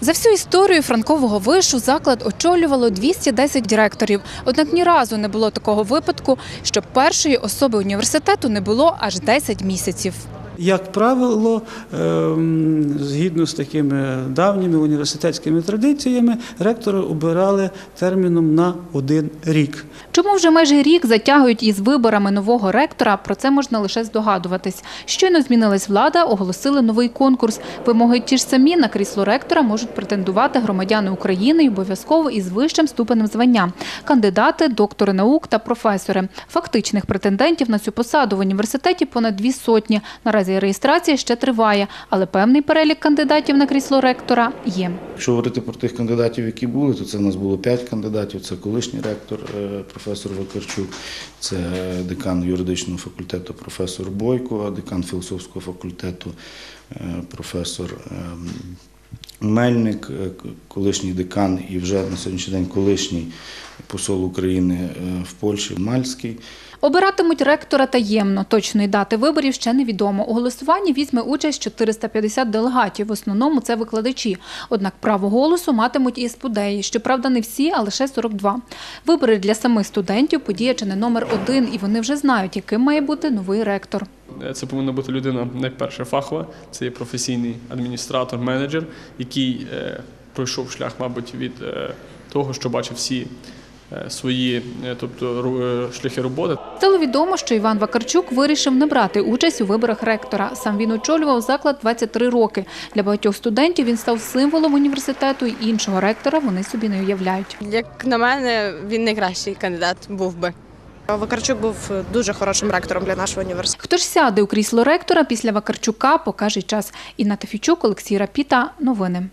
За всю історію Франкового вишу заклад очолювало 210 директорів. Однак ні разу не було такого випадку, щоб першої особи університету не було аж 10 місяців. Як правило, ем, згідно з такими давніми університетськими традиціями, ректора обирали терміном на один рік. Чому вже майже рік затягують із виборами нового ректора, про це можна лише здогадуватись. Щойно змінилась влада, оголосили новий конкурс. Вимоги ті ж самі на крісло ректора можуть претендувати громадяни України й обов'язково із вищим ступенем звання – кандидати, доктори наук та професори. Фактичних претендентів на цю посаду в університеті понад дві сотні. Наразі реєстрація ще триває, але певний перелік кандидатів на крісло ректора є. Якщо говорити про тих кандидатів, які були, то це в нас було п'ять кандидатів. Це колишній ректор, е, професор Вакарчук, це декан юридичного факультету професор Бойко, декан філософського факультету е, професор ем, Мельник, е, колишній декан і вже на сьогоднішній день колишній посол України е, в Польщі Мальський. Обиратимуть ректора таємно. Точної дати виборів ще невідомо. У голосуванні візьме участь 450 делегатів. В основному це викладачі. Однак право голосу матимуть і спудеї. Щоправда, не всі, а лише 42. Вибори для самих студентів – подія чи не номер один, і вони вже знають, яким має бути новий ректор. Е, Це повинна бути людина найперше фахова, це є професійний адміністратор, менеджер, який е, пройшов шлях, мабуть, від того, що бачив всі свої, е, тобто е, шляхи роботи. Стало відомо, що Іван Вакарчук вирішив не брати участь у виборах ректора. Сам він очолював заклад 23 роки. Для багатьох студентів він став символом університету, і іншого ректора вони собі не уявляють. Як на мене, він найкращий кандидат був би. Вакарчук був дуже хорошим ректором для нашого університету. Хто ж сяде у крісло ректора після Вакарчука, покаже час. Інна Тафійчук, Олексій Рапіта. Новини.